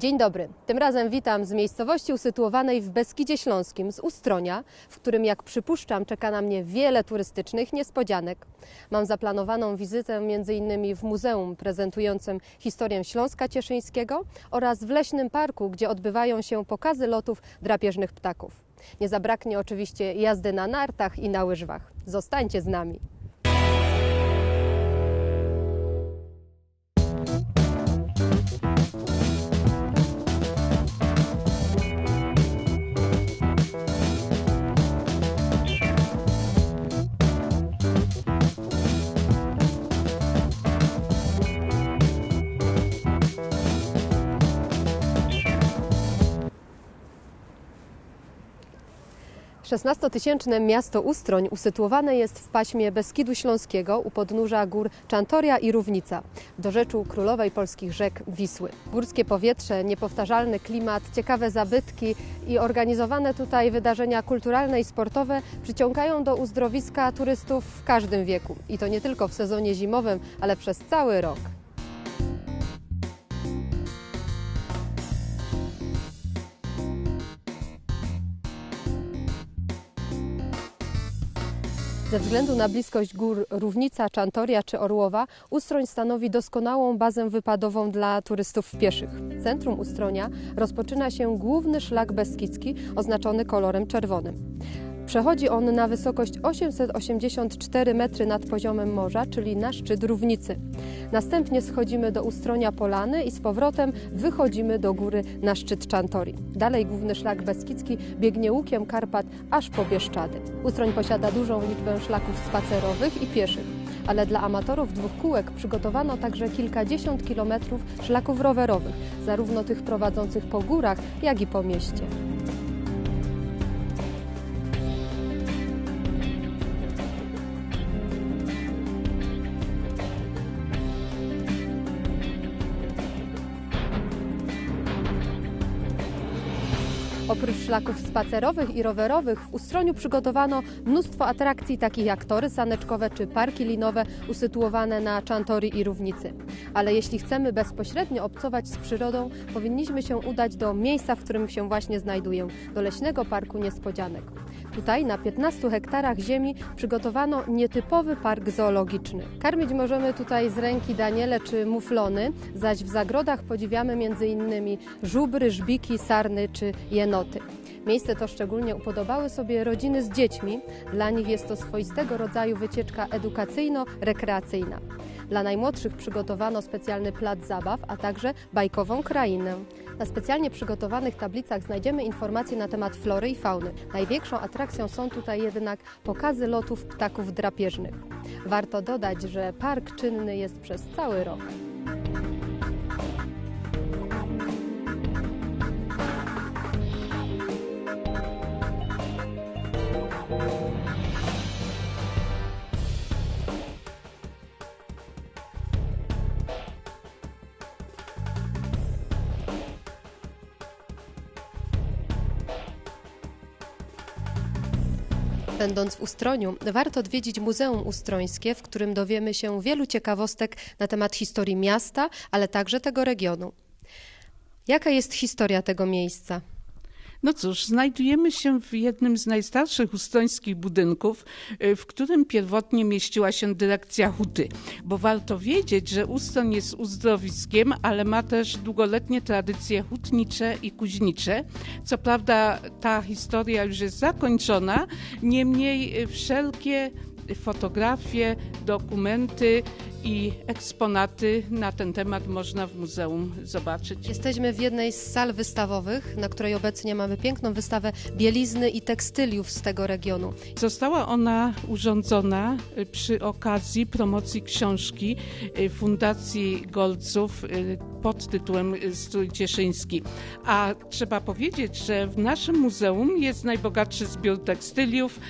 Dzień dobry. Tym razem witam z miejscowości usytuowanej w Beskidzie Śląskim, z Ustronia, w którym, jak przypuszczam, czeka na mnie wiele turystycznych niespodzianek. Mam zaplanowaną wizytę m.in. w muzeum prezentującym historię Śląska Cieszyńskiego oraz w leśnym parku, gdzie odbywają się pokazy lotów drapieżnych ptaków. Nie zabraknie oczywiście jazdy na nartach i na łyżwach. Zostańcie z nami. Szesnastotysięczne miasto Ustroń usytuowane jest w paśmie Beskidu Śląskiego u podnóża gór Czantoria i Równica, w dorzeczu królowej polskich rzek Wisły. Górskie powietrze, niepowtarzalny klimat, ciekawe zabytki i organizowane tutaj wydarzenia kulturalne i sportowe przyciągają do uzdrowiska turystów w każdym wieku. I to nie tylko w sezonie zimowym, ale przez cały rok. Ze względu na bliskość gór Równica, Czantoria czy Orłowa, Ustroń stanowi doskonałą bazę wypadową dla turystów pieszych. Centrum Ustronia rozpoczyna się główny szlak beskidzki oznaczony kolorem czerwonym. Przechodzi on na wysokość 884 metry nad poziomem morza, czyli na szczyt Równicy. Następnie schodzimy do Ustronia Polany i z powrotem wychodzimy do góry na szczyt Czantori. Dalej główny szlak beskidzki biegnie łukiem Karpat aż po Bieszczady. Ustroń posiada dużą liczbę szlaków spacerowych i pieszych. Ale dla amatorów dwóch kółek przygotowano także kilkadziesiąt kilometrów szlaków rowerowych, zarówno tych prowadzących po górach, jak i po mieście. Oprócz szlaków spacerowych i rowerowych w Ustroniu przygotowano mnóstwo atrakcji takich jak tory saneczkowe czy parki linowe usytuowane na Czantori i Równicy. Ale jeśli chcemy bezpośrednio obcować z przyrodą, powinniśmy się udać do miejsca, w którym się właśnie znajduję, do Leśnego Parku Niespodzianek. Tutaj na 15 hektarach ziemi przygotowano nietypowy park zoologiczny. Karmić możemy tutaj z ręki daniele czy muflony, zaś w zagrodach podziwiamy m.in. żubry, żbiki, sarny czy jenoty. Miejsce to szczególnie upodobały sobie rodziny z dziećmi. Dla nich jest to swoistego rodzaju wycieczka edukacyjno-rekreacyjna. Dla najmłodszych przygotowano specjalny plac zabaw, a także bajkową krainę. Na specjalnie przygotowanych tablicach znajdziemy informacje na temat flory i fauny. Największą atrakcją są tutaj jednak pokazy lotów ptaków drapieżnych. Warto dodać, że park czynny jest przez cały rok. Będąc w Ustroniu, warto odwiedzić Muzeum Ustrońskie, w którym dowiemy się wielu ciekawostek na temat historii miasta, ale także tego regionu. Jaka jest historia tego miejsca? No cóż, znajdujemy się w jednym z najstarszych ustońskich budynków, y, w którym pierwotnie mieściła się dyrekcja huty. Bo warto wiedzieć, że Ustoń jest uzdrowiskiem, ale ma też długoletnie tradycje hutnicze i kuźnicze. Co prawda ta historia już jest zakończona, niemniej y, wszelkie fotografie, dokumenty i eksponaty na ten temat można w muzeum zobaczyć. Jesteśmy w jednej z sal wystawowych, na której obecnie mamy piękną wystawę bielizny i tekstyliów z tego regionu. Została ona urządzona przy okazji promocji książki Fundacji Golców pod tytułem Strój Cieszyński. A trzeba powiedzieć, że w naszym muzeum jest najbogatszy zbiór tekstyliów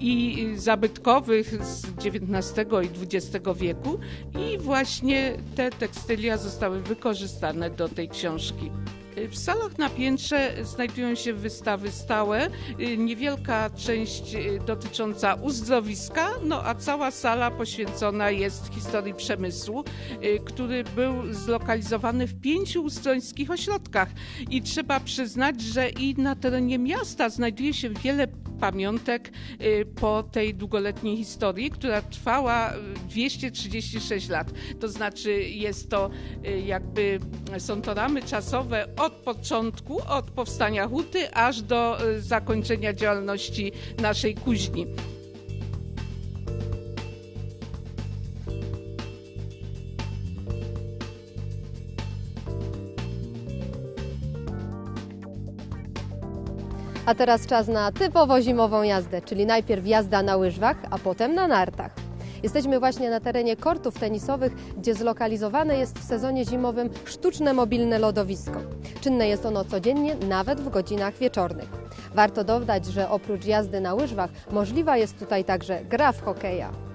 i zabytkowych z XIX i XX wieku i właśnie te tekstylia zostały wykorzystane do tej książki. W salach na piętrze znajdują się wystawy stałe, y, niewielka część y, dotycząca uzdrowiska, no a cała sala poświęcona jest historii przemysłu, y, który był zlokalizowany w pięciu ustrońskich ośrodkach. I trzeba przyznać, że i na terenie miasta znajduje się wiele pamiątek y, po tej długoletniej historii, która trwała y, 236 lat. To znaczy jest to y, jakby, są to ramy czasowe od początku, od powstania huty, aż do y, zakończenia działalności naszej kuźni. A teraz czas na typowo zimową jazdę, czyli najpierw jazda na łyżwach, a potem na nartach. Jesteśmy właśnie na terenie kortów tenisowych, gdzie zlokalizowane jest w sezonie zimowym sztuczne mobilne lodowisko. Czynne jest ono codziennie, nawet w godzinach wieczornych. Warto dodać, że oprócz jazdy na łyżwach możliwa jest tutaj także gra w hokeja.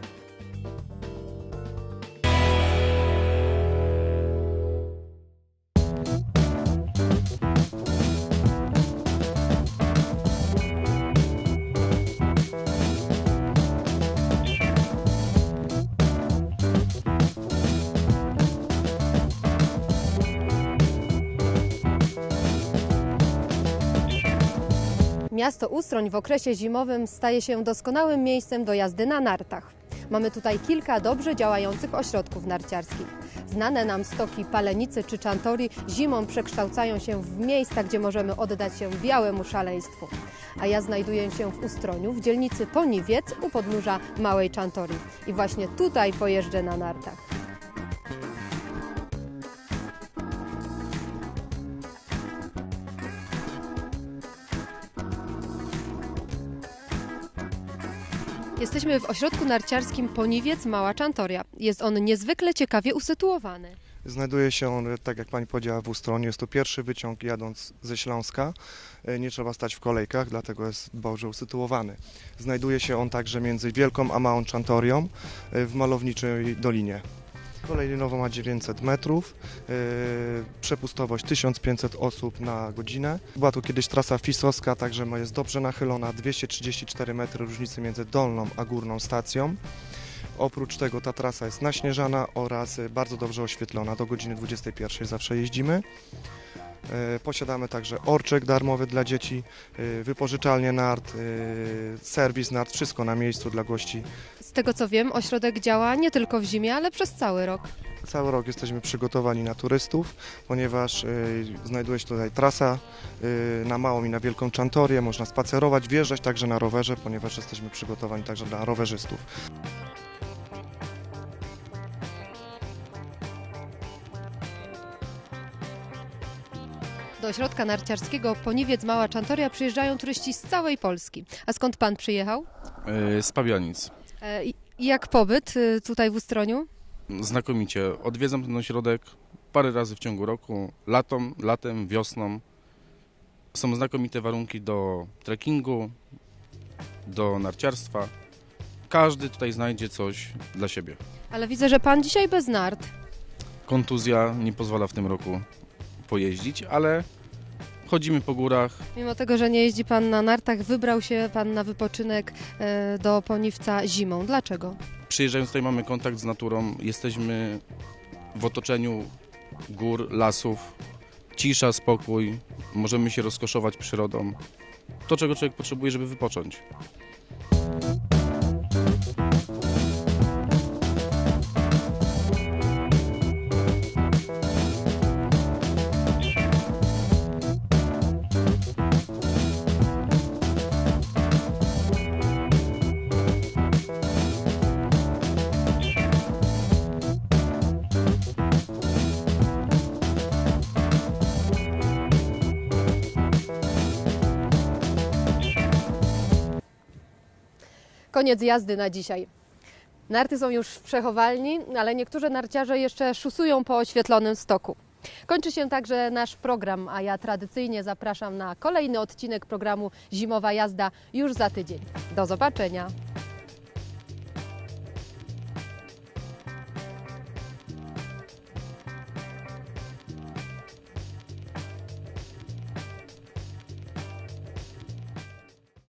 Miasto Ustroń w okresie zimowym staje się doskonałym miejscem do jazdy na nartach. Mamy tutaj kilka dobrze działających ośrodków narciarskich. Znane nam stoki Palenicy czy Czantori zimą przekształcają się w miejsca, gdzie możemy oddać się białemu szaleństwu. A ja znajduję się w Ustroniu, w dzielnicy Poniwiec u podnóża Małej Czantori. I właśnie tutaj pojeżdżę na nartach. Jesteśmy w ośrodku narciarskim Poniwiec Mała Czantoria. Jest on niezwykle ciekawie usytuowany. Znajduje się on, tak jak pani powiedziała, w Ustronie. Jest to pierwszy wyciąg jadąc ze Śląska. E, Nie trzeba stać w kolejkach, dlatego jest dobrze usytuowany. Znajduje się on także między Wielką a Małą Czantorią e, w malowniczej dolinie. Kolej linowa ma 900 metrów, e, przepustowość 1500 osób na godzinę. Była tu kiedyś trasa fisowska, także jest dobrze nachylona, 234 metry różnicy między dolną a górną stacją. Oprócz tego ta trasa jest naśnieżana oraz y, bardzo dobrze oświetlona. Do godziny 21 zawsze jeździmy. E, Posiadamy także orczek darmowy dla dzieci, y, wypożyczalnię nart, y, serwis nart, wszystko na miejscu dla gości. Z tego co wiem, ośrodek działa nie tylko w zimie, ale przez cały rok. Cały rok jesteśmy przygotowani na turystów, ponieważ y, znajduje się tutaj trasa y, na Małą i na Wielką Czantorię. Można spacerować, wjeżdżać także na rowerze, ponieważ jesteśmy przygotowani także dla rowerzystów. Do ośrodka narciarskiego Poniwiec Mała Czantoria przyjeżdżają turyści z całej Polski. A skąd pan przyjechał? E, Z Pabianic. E, I jak pobyt y, tutaj w Ustroniu? Znakomicie. Odwiedzam ten ośrodek parę razy w ciągu roku. Latom, latem, wiosną. Są znakomite warunki do trekkingu, do narciarstwa. Każdy tutaj znajdzie coś dla siebie. Ale widzę, że pan dzisiaj bez nart. Kontuzja nie pozwala w tym roku pojeździć, ale chodzimy po górach. Mimo tego, że nie jeździ pan na nartach, wybrał się pan na wypoczynek e, do Poniwca zimą. Dlaczego? Przyjeżdżając tutaj mamy kontakt z naturą. Jesteśmy w otoczeniu gór, lasów. Cisza, spokój. Możemy się rozkoszować przyrodą. To, czego człowiek potrzebuje, żeby wypocząć. Koniec jazdy na dzisiaj. Narty są już w przechowalni, ale niektórzy narciarze jeszcze szusują po oświetlonym stoku. Kończy się także nasz program, a ja tradycyjnie zapraszam na kolejny odcinek programu Zimowa Jazda już za tydzień. Do zobaczenia.